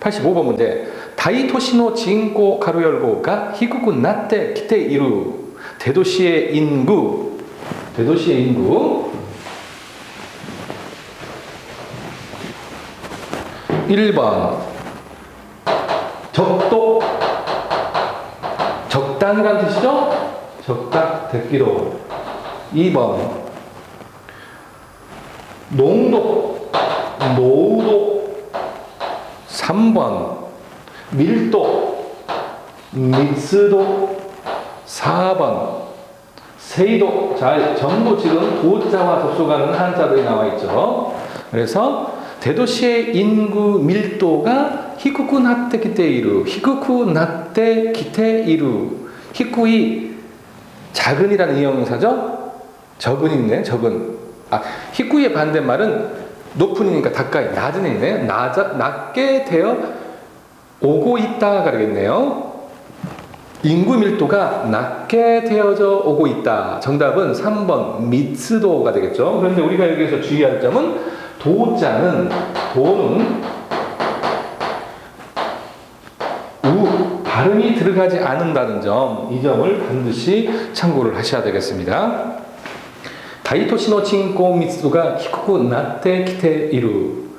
85번 문제. 다이토시노 진고 가로 열고가 히쿠쿠 나tte 기테 이루. 대도시의 인구. 대도시의 인구. 1번. 적도. 적당이란 뜻이죠? 적당 듣기로. 2번. 농도. 노도 3번 밀도密도 4번 세이도 자 전부 지금 도자와 접속하는 한자들이 나와 있죠. 그래서 대도시의 인구 밀도가 히쿠쿠 나tte 기테이루 히쿠쿠 나tte 기테이루 히쿠이 작은이라는 이형용사죠. 적은이 있네. 적은. 아, 히쿠이의 반대말은 높은 이니까 가까이 낮은 이네. 낮아, 낮게 되어 오고 있다가 되겠네요. 인구 밀도가 낮게 되어져 오고 있다. 정답은 3번 미츠도가 되겠죠. 그런데 우리가 여기서 주의할 점은 도자는 도는 우 발음이 들어가지 않는다는 점, 이 점을 반드시 참고를 하셔야 되겠습니다. 다이토시노 친고 미츠도가 히쿠쿠 나tte 기테 이루